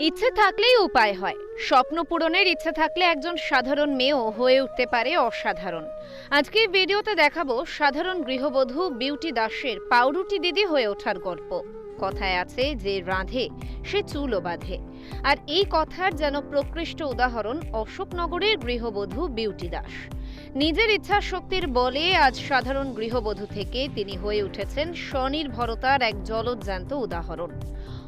ইচ্ছে থাকলেই উপায় হয়। স্বপ্ন পূরণের ইচ্ছে থাকলে একজন সাধারণ মেয়েও হয়ে উঠতে পারে অসাধারণ। আজকে ভিডিওতে দেখাবো সাধারণ গৃহবধূ বিউটি দাসের পাউরুটি দিদি হয়ে ওঠার গল্প। কথায় আছে যে রাঁধে, সে চুলও বাঁধে। আর এই কথার যেন প্রকৃষ্ট উদাহরণ অশোকনগরের গৃহবধূ বিউটি দাস। নিজের ইচ্ছা শক্তির বলে আজ সাধারণ গৃহবধূ থেকে তিনি হয়ে উঠেছেন স্বনির্ভরতার এক জলজ্যান্ত উদাহরণ।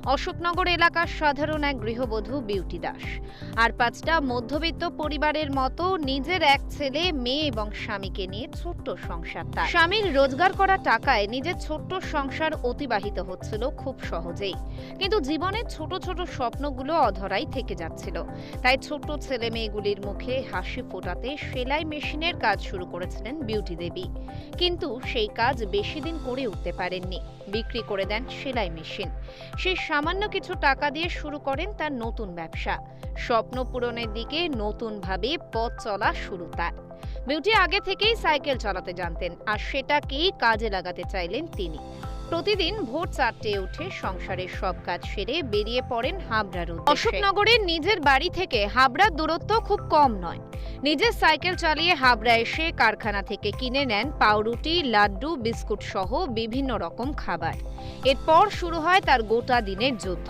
অশোকনগর এলাকার সাধারণ এক গৃহবধূ বিউটি দাস। আর পাঁচটা মধ্যবিত্ত পরিবারের মতো নিজের এক ছেলে, মেয়ে এবং স্বামীকে নিয়ে ছোট্ট সংসার তার। স্বামীর রোজগার করা টাকায় নিজের ছোট্ট সংসার অতিবাহিত হচ্ছিল খুব সহজেই। কিন্তু জীবনের ছোট ছোট স্বপ্নগুলো অধরাই থেকে যাচ্ছিল। তাই ছোট্ট ছেলে মেয়েগুলির মুখে হাসি ফোটাতে সেলাই মেশিনের কাজ শুরু করেছিলেন বিউটি দেবী। কিন্তু সেই কাজ বেশি দিন করে উঠতে পারেননি। বিক্রি করে দেন সেলাই মেশিন। সেই সামান্য কিছু টাকা দিয়ে শুরু করেন তার নতুন ব্যবসা। স্বপ্ন পূরণের দিকে নতুনভাবে পথ চলা শুরু তার। বিউটি আগে থেকেই সাইকেল চালাতে জানতেন, আর সেটাকেই কাজে লাগাতে চাইলেন তিনি। প্রতিদিন ভোর চারটে উঠে সংসারের সব কাজ সেরে বেরিয়ে পড়েন হাবড়ার অশোকনগরের নিজের বাড়ি থেকে হাবড়ার দূরত্ব খুব কম নয়। নিজের সাইকেল চালিয়ে হাবড়া এসে কারখানা থেকে কিনে নেন পাউরুটি, লাড্ডু, বিস্কুট সহ বিভিন্ন রকম খাবার। এরপর শুরু হয় তার গোটা দিনের যুদ্ধ।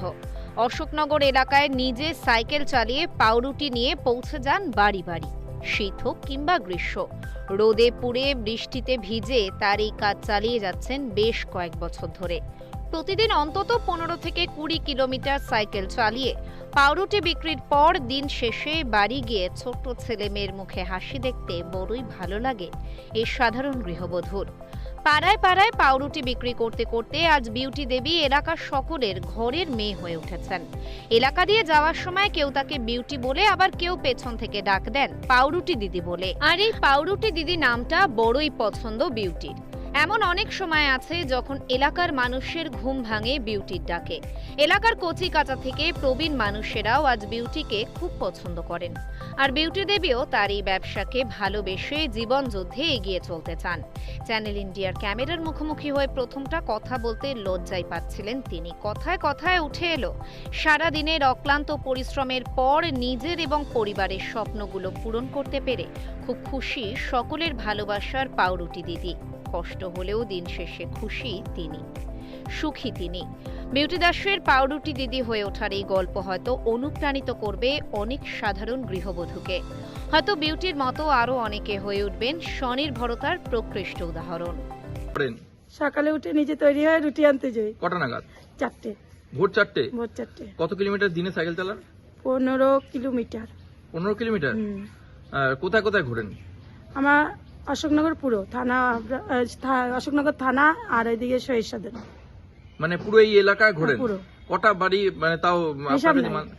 অশোকনগর এলাকায় নিজে সাইকেল চালিয়ে পাউরুটি নিয়ে পৌঁছে যান বাড়ি বাড়ি। শীত হোক কিংবা গ্রীষ্ম। রোদে পুড়ে বৃষ্টিতে ভিজে তার এই কাজ চালিয়ে যাচ্ছেন বেশ কয়েক বছর ধরে। প্রতিদিন অন্তত পনেরো থেকে কুড়ি কিলোমিটার সাইকেল চালিয়ে পাউরুটি বিক্রির পর দিন শেষে বাড়ি গিয়ে ছোট্ট ছেলে মেয়ের মুখে হাসি দেখতে বড়ই ভালো লাগে। এই সাধারণ গৃহবধূর। পাড়ায় পাড়ায় পাউরুটি বিক্রি করতে করতে আজ বিউটি দেবী এলাকার সকলের ঘরের মেয়ে হয়ে উঠেছেন। এলাকা দিয়ে যাওয়ার সময় কেউ তাকে বিউটি বলে আবার কেউ পেছন থেকে ডাক দেন পাউরুটি দিদি বলে। আর এই পাউরুটি দিদি নামটা বড়ই পছন্দ বিউটির। এমন অনেক সময় আছে যখন এলাকার মানুষের ঘুম ভাঙে বিউটির ডাকে। এলাকার কচি কাঁচা থেকে প্রবীণ মানুষেরাও আজ বিউটিকে খুব পছন্দ করেন। আর বিউটি দেবীও তার এই ব্যবসাকে ভালোবেসে জীবন যুদ্ধে এগিয়ে চলতে চান। চ্যানেল ইন্ডিয়ার ক্যামেরার মুখোমুখি হয়ে প্রথমটা কথা বলতে লজ্জায় পাচ্ছিলেন তিনি। কথায় কথায় উঠে এলো সারা দিনের অক্লান্ত পরিশ্রমের পর নিজের এবং পরিবারের স্বপ্নগুলো পূরণ করতে পেরে খুব খুশি সকলের ভালোবাসার পাউরুটি দিদি। কষ্ট হলেও দিন শেষে খুশি তিনি সুখী তিনি। বিউটি দাসের পাউরুটি দিদি হয়ে ওঠার এই গল্প হয়তো অনুপ্রাণিত করবে অনেক সাধারণ গৃহবধূকে। হয়তো বিউটির মতো আরও অনেকে হয়ে উঠবেন স্বনির্ভরতার প্রকৃষ্ট উদাহরণ। করেন সকালে উঠে নিজে তৈরি হয় রুটি আনতে যাই। কটা নাগাদ? চারটে। ভোর চারটে? ভোর চারটে। কত কিলোমিটার দিনে সাইকেল চালান? পনেরো কিলোমিটার। পনেরো কিলোমিটার? আর কোথায় কোথায় ঘোরেন? আমার অশোকনগর পুরো থানা অশোকনগর থানা আর ওইদিকে শহীদ সদর মানে পুরো এই এলাকায় ঘোরেন? পুরো। কটা বাড়ি মানে তাও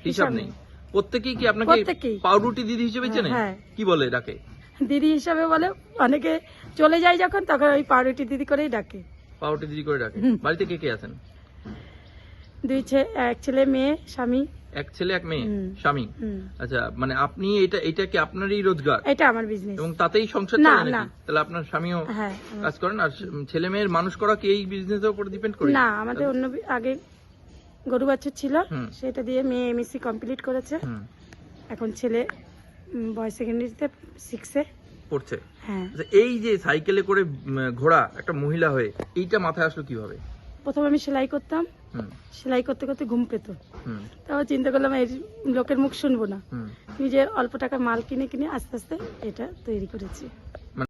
হিসাব নেই। প্রত্যেকেই কি আপনাকে পাউরুটি দিদি হিসেবে হ্যাঁ, চেনে হ্যাঁ। কি বলে ডাকে দিদি হিসাবে বলে অনেকে চলে যায় যখন তখন ওই পাউরুটি দিদি করেই ডাকে। পাউরুটি দিদি করে ডাকে। বাড়িতে কে কে আছেন? দুই ছে এক ছেলে মেয়ে স্বামী। এক ছেলে এক মেয়ে স্বামী। আচ্ছা মানে আপনি এটা এটা কি আপনারই রোজগার? এটা আমার বিজনেস এবং তাতেই সংসার চলে না। নাকি? তাহলে আপনার স্বামীও হ্যাঁ কাজ করেন আর ছেলে মেয়ের মানুষ করা কি এই বিজনেসের উপর ডিপেন্ড করে? না আমাদের অন্য আগে গরু বাছুর ছিল সেটা দিয়ে মেয়ে এমএসসি কমপ্লিট করেছে। এখন ছেলে বয় সেকেন্ডারিতে সিক্সে পড়ছে। হ্যাঁ। আচ্ছা, এই যে সাইকেলে করে ঘোড়া একটা মহিলা হয়ে এইটা মাথায় আসলো কীভাবে? প্রথমে আমি সেলাই করতাম। সেলাই করতে করতে ঘুম পেত। তারপর চিন্তা করলাম এই লোকের মুখ শুনব না। নিজের অল্প টাকা মাল কিনে কিনে আস্তে আস্তে এটা তৈরি করেছি।